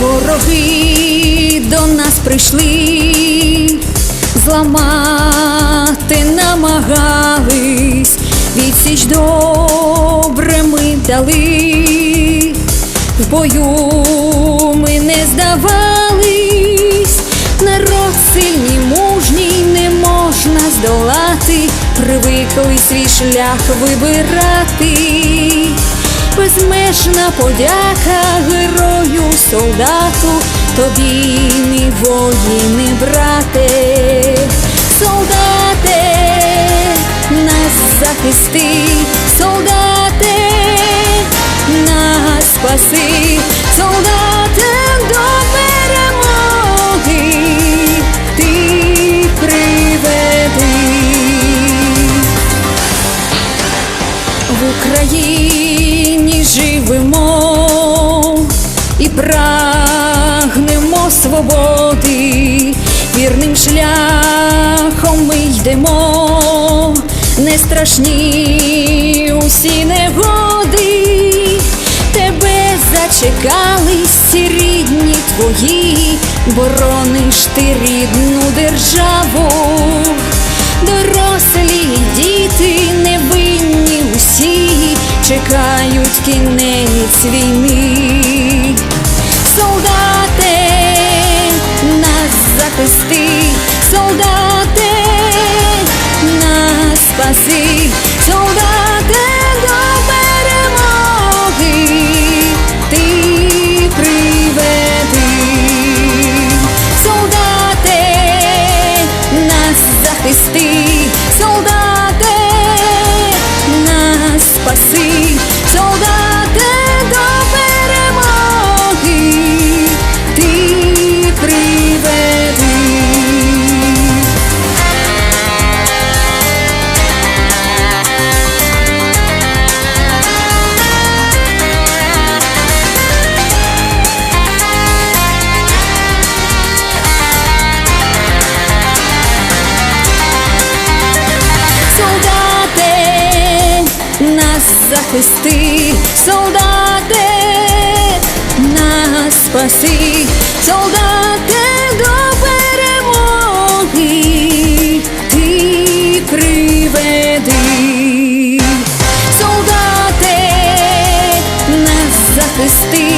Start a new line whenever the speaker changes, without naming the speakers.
вороги до нас прийшли, зламати намагались, відсіч добре ми дали, в бою ми не здавались, народ сильний, мужній не можна здолати, привикли свій шлях вибирати. Безмежна подяка герою, солдату, тобі мій воїни, брате, солдате, нас захисти, В Україні живемо і прагнемо свободи, вірним шляхом ми йдемо, не страшні усі негоди, тебе зачекались рідні твої, борониш ти рідну державу кінець війни. Солдате, нас захисти, солдате, нас спаси, солдате до перемоги, ти приведи. Солдате, нас захисти,